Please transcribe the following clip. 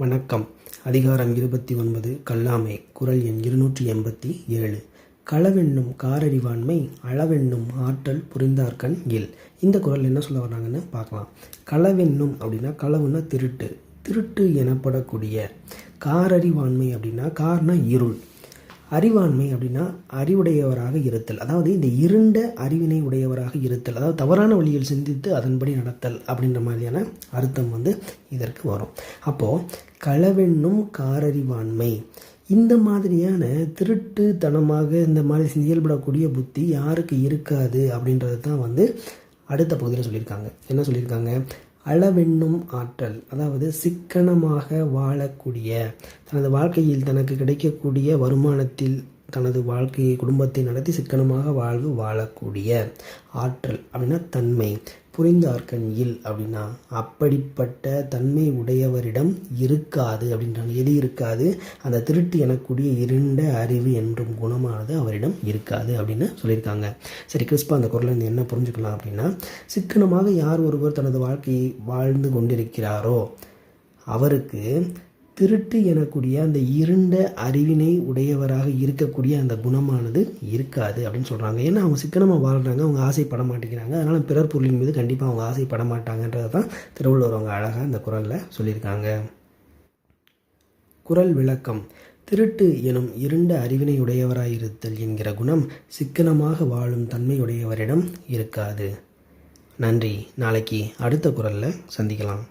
வணக்கம். அதிகாரம் இருபத்தி ஒன்பது கல்லாமை. குரல் எண் இருநூற்றி எண்பத்தி ஏழு. களவென்னும் காரறிவாண்மை அளவென்னும் ஆற்றல் புரிந்தார்கண் இல். இந்த குரல் என்ன சொல்ல வர்றாங்கன்னு பார்க்கலாம். களவென்னும் அப்படின்னா களவுன்னா திருட்டு. திருட்டு எனப்படக்கூடிய. காரறிவாண்மை அப்படின்னா கார்னா இருள். அறிவாண்மை அப்படின்னா அறிவுடையவராக இருத்தல். அதாவது இந்த இருண்ட அறிவினை உடையவராக இருத்தல். அதாவது தவறான வழியில் சிந்தித்து அதன்படி நடத்தல் அப்படின்ற மாதிரியான அர்த்தம் வந்து இதற்கு வரும். அப்போது களவெண்ணும் காரறிவாண்மை. இந்த மாதிரியான திருட்டுத்தனமாக இந்த மாதிரி செயல்படக்கூடிய புத்தி யாருக்கு இருக்காது அப்படின்றது தான் வந்து அடுத்த பகுதியில் சொல்லியிருக்காங்க. என்ன சொல்லியிருக்காங்க? அளவென்னும் ஆற்றல் அதாவது சிக்கனமாக வாழக்கூடிய தனது வாழ்க்கையில் தனக்கு கிடைக்கக்கூடிய வருமானத்தில் தனது வாழ்க்கையை குடும்பத்தை நடத்தி சிக்கனமாக வாழ்வு வாழக்கூடிய ஆற்றல் அப்படின்னா தன்மை. புரிந்தார்கண் இல் அப்படின்னா அப்படிப்பட்ட தன்மை உடையவரிடம் இருக்காது அப்படின்றாங்க. எது இருக்காது? அந்த திருட்டு எனக்கூடிய இருண்ட அறிவு என்றும் குணமானது அவரிடம் இருக்காது அப்படின்னு சொல்லியிருக்காங்க. சரி கிறிஸ்பா அந்த குரலை என்ன புரிஞ்சுக்கலாம் அப்படின்னா சிக்கனமாக யார் ஒருவர் தனது வாழ்க்கையை வாழ்ந்து கொண்டிருக்கிறாரோ அவருக்கு திருட்டு எனக்கூடிய அந்த இருண்ட அறிவினை உடையவராக இருக்கக்கூடிய அந்த குணமானது இருக்காது அப்படின்னு சொல்கிறாங்க ஏன்னா அவங்க சிக்கனமாக வாழ்கிறாங்க அவங்க ஆசைப்பட மாட்டேங்கிறாங்க. அதனால் பிறர் பொருளின் மீது கண்டிப்பாக அவங்க ஆசைப்பட மாட்டாங்கன்றது தான் திருவள்ளுவர் அவங்க அழகாக இந்த குரலில் சொல்லியிருக்காங்க. குரல் விளக்கம். திருட்டு எனும் இருண்ட அறிவினை உடையவராயிருத்தல் என்கிற குணம் சிக்கனமாக வாழும் தன்மையுடையவரிடம் இருக்காது. நன்றி. நாளைக்கு அடுத்த குரலில் சந்திக்கலாம்.